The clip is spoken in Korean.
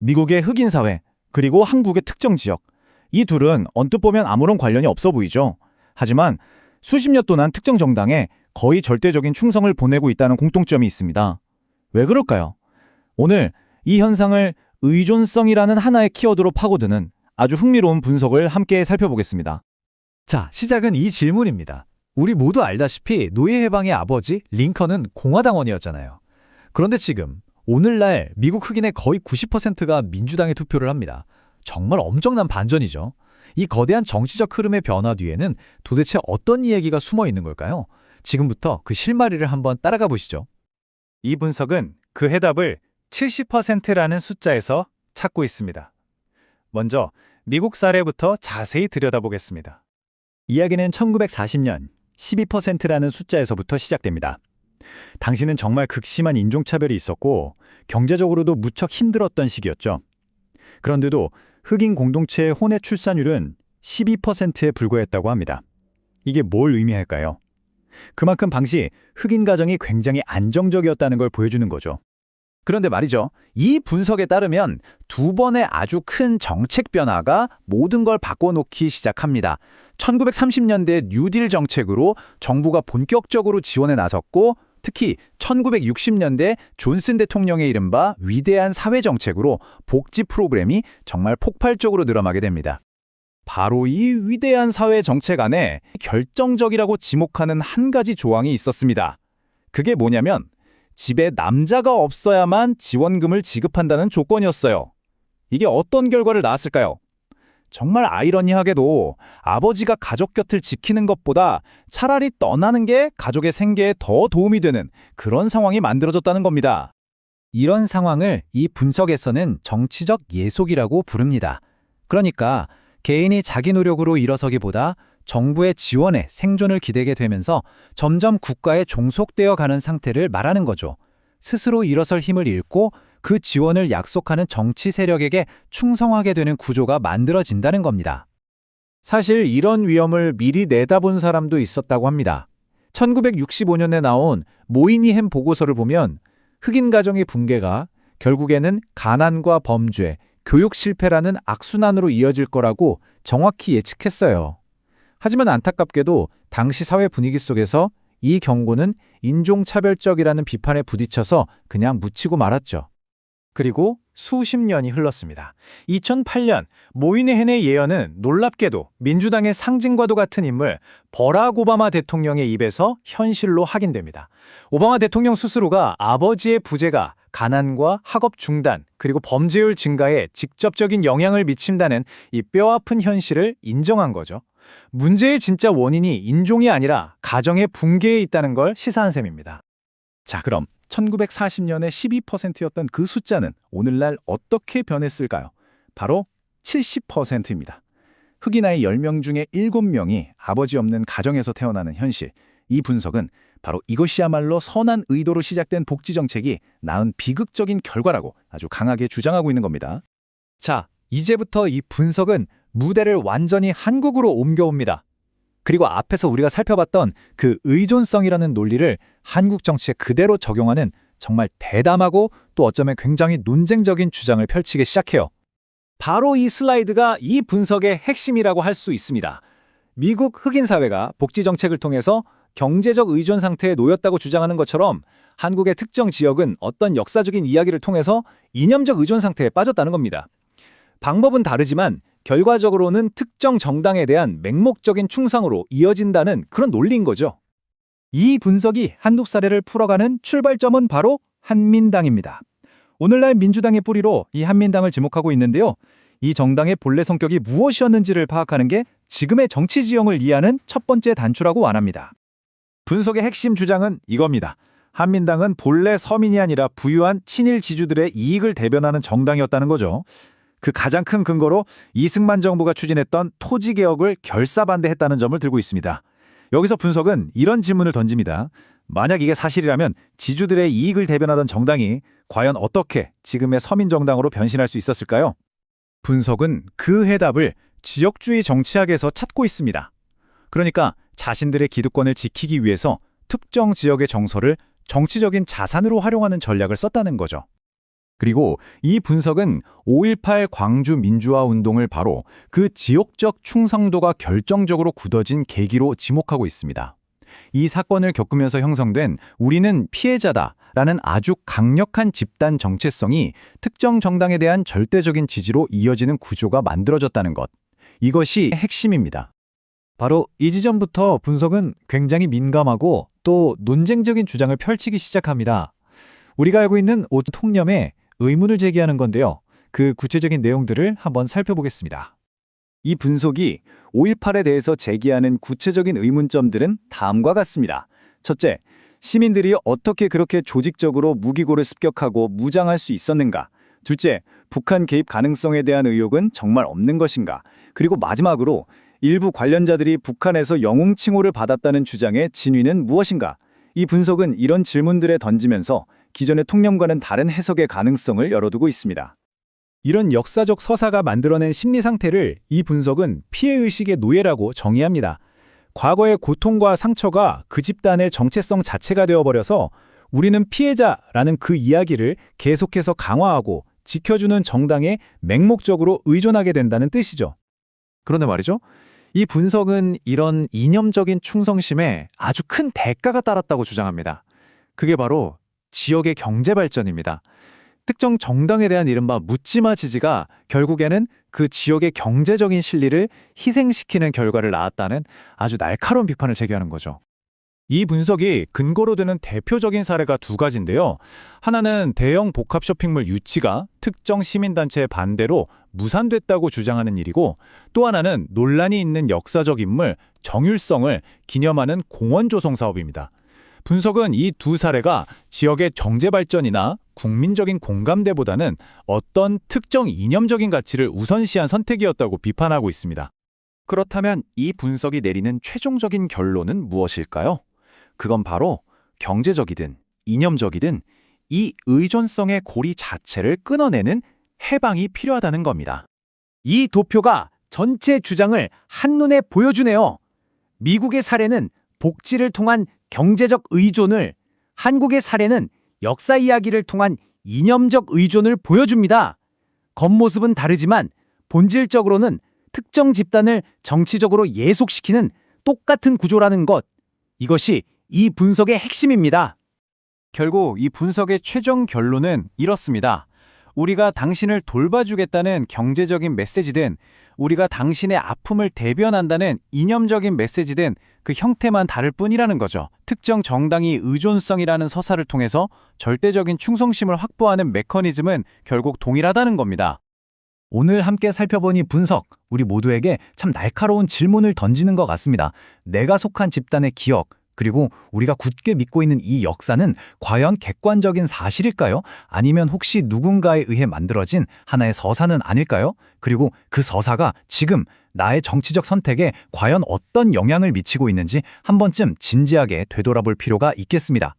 미국의 흑인 사회, 그리고 한국의 특정 지역. 이 둘은 언뜻 보면 아무런 관련이 없어 보이죠. 하지만 수십 년 동안 특정 정당에 거의 절대적인 충성을 보내고 있다는 공통점이 있습니다. 왜 그럴까요? 오늘 이 현상을 의존성이라는 하나의 키워드로 파고드는 아주 흥미로운 분석을 함께 살펴보겠습니다. 자, 시작은 이 질문입니다. 우리 모두 알다시피 노예 해방의 아버지 링컨은 공화당원이었잖아요. 그런데 지금 오늘날 미국 흑인의 거의 90%가 민주당에 투표를 합니다. 정말 엄청난 반전이죠. 이 거대한 정치적 흐름의 변화 뒤에는 도대체 어떤 이야기가 숨어 있는 걸까요? 지금부터 그 실마리를 한번 따라가 보시죠. 이 분석은 그 해답을 70%라는 숫자에서 찾고 있습니다. 먼저 미국 사례부터 자세히 들여다보겠습니다. 이야기는 1940년 12%라는 숫자에서부터 시작됩니다. 당시는 정말 극심한 인종차별이 있었고 경제적으로도 무척 힘들었던 시기였죠. 그런데도 흑인 공동체의 혼외 출산율은 12%에 불과했다고 합니다. 이게 뭘 의미할까요? 그만큼 당시 흑인 가정이 굉장히 안정적이었다는 걸 보여주는 거죠. 그런데 말이죠. 이 분석에 따르면 두 번의 아주 큰 정책 변화가 모든 걸 바꿔놓기 시작합니다. 1930년대 뉴딜 정책으로 정부가 본격적으로 지원에 나섰고 특히 1960년대 존슨 대통령의 이른바 위대한 사회 정책으로 복지 프로그램이 정말 폭발적으로 늘어나게 됩니다. 바로 이 위대한 사회 정책 안에 결정적이라고 지목하는 한 가지 조항이 있었습니다. 그게 뭐냐면 집에 남자가 없어야만 지원금을 지급한다는 조건이었어요. 이게 어떤 결과를 낳았을까요? 정말 아이러니하게도 아버지가 가족 곁을 지키는 것보다 차라리 떠나는 게 가족의 생계에 더 도움이 되는 그런 상황이 만들어졌다는 겁니다. 이런 상황을 이 분석에서는 정치적 예속이라고 부릅니다. 그러니까 개인이 자기 노력으로 일어서기보다 정부의 지원에 생존을 기대게 되면서 점점 국가에 종속되어 가는 상태를 말하는 거죠. 스스로 일어설 힘을 잃고 그 지원을 약속하는 정치 세력에게 충성하게 되는 구조가 만들어진다는 겁니다. 사실 이런 위험을 미리 내다본 사람도 있었다고 합니다. 1965년에 나온 모이니햄 보고서를 보면 흑인 가정의 붕괴가 결국에는 가난과 범죄, 교육 실패라는 악순환으로 이어질 거라고 정확히 예측했어요. 하지만 안타깝게도 당시 사회 분위기 속에서 이 경고는 인종차별적이라는 비판에 부딪혀서 그냥 묻히고 말았죠. 그리고 수십 년이 흘렀습니다. 2008년 모이네헨의 예언은 놀랍게도 민주당의 상징과도 같은 인물 버락 오바마 대통령의 입에서 현실로 확인됩니다. 오바마 대통령 스스로가 아버지의 부재가 가난과 학업 중단 그리고 범죄율 증가에 직접적인 영향을 미친다는 이 뼈아픈 현실을 인정한 거죠. 문제의 진짜 원인이 인종이 아니라 가정의 붕괴에 있다는 걸 시사한 셈입니다. 자, 그럼 1940년에 12%였던 그 숫자는 오늘날 어떻게 변했을까요? 바로 70%입니다. 흑인 아이 10명 중에 7명이 아버지 없는 가정에서 태어나는 현실. 이 분석은 바로 이것이야말로 선한 의도로 시작된 복지 정책이 낳은 비극적인 결과라고 아주 강하게 주장하고 있는 겁니다. 자, 이제부터 이 분석은 무대를 완전히 한국으로 옮겨옵니다. 그리고 앞에서 우리가 살펴봤던 그 의존성이라는 논리를 한국 정치에 그대로 적용하는 정말 대담하고 또 어쩌면 굉장히 논쟁적인 주장을 펼치기 시작해요. 바로 이 슬라이드가 이 분석의 핵심이라고 할 수 있습니다. 미국 흑인 사회가 복지 정책을 통해서 경제적 의존 상태에 놓였다고 주장하는 것처럼 한국의 특정 지역은 어떤 역사적인 이야기를 통해서 이념적 의존 상태에 빠졌다는 겁니다. 방법은 다르지만 결과적으로는 특정 정당에 대한 맹목적인 충성으로 이어진다는 그런 논리인 거죠. 이 분석이 한국 사례를 풀어가는 출발점은 바로 한민당입니다. 오늘날 민주당의 뿌리로 이 한민당을 지목하고 있는데요. 이 정당의 본래 성격이 무엇이었는지를 파악하는 게 지금의 정치 지형을 이해하는 첫 번째 단추라고 말합니다. 분석의 핵심 주장은 이겁니다. 한민당은 본래 서민이 아니라 부유한 친일 지주들의 이익을 대변하는 정당이었다는 거죠. 그 가장 큰 근거로 이승만 정부가 추진했던 토지 개혁을 결사반대했다는 점을 들고 있습니다. 여기서 분석은 이런 질문을 던집니다. 만약 이게 사실이라면 지주들의 이익을 대변하던 정당이 과연 어떻게 지금의 서민 정당으로 변신할 수 있었을까요? 분석은 그 해답을 지역주의 정치학에서 찾고 있습니다. 그러니까 자신들의 기득권을 지키기 위해서 특정 지역의 정서를 정치적인 자산으로 활용하는 전략을 썼다는 거죠. 그리고 이 분석은 5.18 광주 민주화 운동을 바로 그 지역적 충성도가 결정적으로 굳어진 계기로 지목하고 있습니다. 이 사건을 겪으면서 형성된 우리는 피해자다라는 아주 강력한 집단 정체성이 특정 정당에 대한 절대적인 지지로 이어지는 구조가 만들어졌다는 것. 이것이 핵심입니다. 바로 이 지점부터 분석은 굉장히 민감하고 또 논쟁적인 주장을 펼치기 시작합니다. 우리가 알고 있는 오 통념에 의문을 제기하는 건데요. 그 구체적인 내용들을 한번 살펴보겠습니다. 이 분석이 5.18에 대해서 제기하는 구체적인 의문점들은 다음과 같습니다. 첫째, 시민들이 어떻게 그렇게 조직적으로 무기고를 습격하고 무장할 수 있었는가? 둘째, 북한 개입 가능성에 대한 의혹은 정말 없는 것인가? 그리고 마지막으로 일부 관련자들이 북한에서 영웅 칭호를 받았다는 주장의 진위는 무엇인가? 이 분석은 이런 질문들에 던지면서 기존의 통념과는 다른 해석의 가능성을 열어두고 있습니다. 이런 역사적 서사가 만들어낸 심리 상태를 이 분석은 피해의식의 노예라고 정의합니다. 과거의 고통과 상처가 그 집단의 정체성 자체가 되어버려서 우리는 피해자라는 그 이야기를 계속해서 강화하고 지켜주는 정당에 맹목적으로 의존하게 된다는 뜻이죠. 그런데 말이죠. 이 분석은 이런 이념적인 충성심에 아주 큰 대가가 따랐다고 주장합니다. 그게 바로 지역의 경제 발전입니다. 특정 정당에 대한 이른바 묻지마 지지가 결국에는 그 지역의 경제적인 실리를 희생시키는 결과를 낳았다는 아주 날카로운 비판을 제기하는 거죠. 이 분석이 근거로 되는 대표적인 사례가 두 가지인데요. 하나는 대형 복합 쇼핑몰 유치가 특정 시민단체의 반대로 무산됐다고 주장하는 일이고 또 하나는 논란이 있는 역사적 인물 정율성을 기념하는 공원 조성 사업입니다. 분석은 이 두 사례가 지역의 정제 발전이나 국민적인 공감대보다는 어떤 특정 이념적인 가치를 우선시한 선택이었다고 비판하고 있습니다. 그렇다면 이 분석이 내리는 최종적인 결론은 무엇일까요? 그건 바로 경제적이든 이념적이든 이 의존성의 고리 자체를 끊어내는 해방이 필요하다는 겁니다. 이 도표가 전체 주장을 한눈에 보여주네요. 미국의 사례는 복지를 통한 경제적 의존을, 한국의 사례는 역사 이야기를 통한 이념적 의존을 보여줍니다. 겉모습은 다르지만 본질적으로는 특정 집단을 정치적으로 예속시키는 똑같은 구조라는 것. 이것이 이 분석의 핵심입니다. 결국 이 분석의 최종 결론은 이렇습니다. 우리가 당신을 돌봐주겠다는 경제적인 메시지든 우리가 당신의 아픔을 대변한다는 이념적인 메시지든 그 형태만 다를 뿐이라는 거죠. 특정 정당이 의존성이라는 서사를 통해서 절대적인 충성심을 확보하는 메커니즘은 결국 동일하다는 겁니다. 오늘 함께 살펴본 이 분석, 우리 모두에게 참 날카로운 질문을 던지는 것 같습니다. 내가 속한 집단의 기억, 그리고 우리가 굳게 믿고 있는 이 역사는 과연 객관적인 사실일까요? 아니면 혹시 누군가에 의해 만들어진 하나의 서사는 아닐까요? 그리고 그 서사가 지금 나의 정치적 선택에 과연 어떤 영향을 미치고 있는지 한 번쯤 진지하게 되돌아볼 필요가 있겠습니다.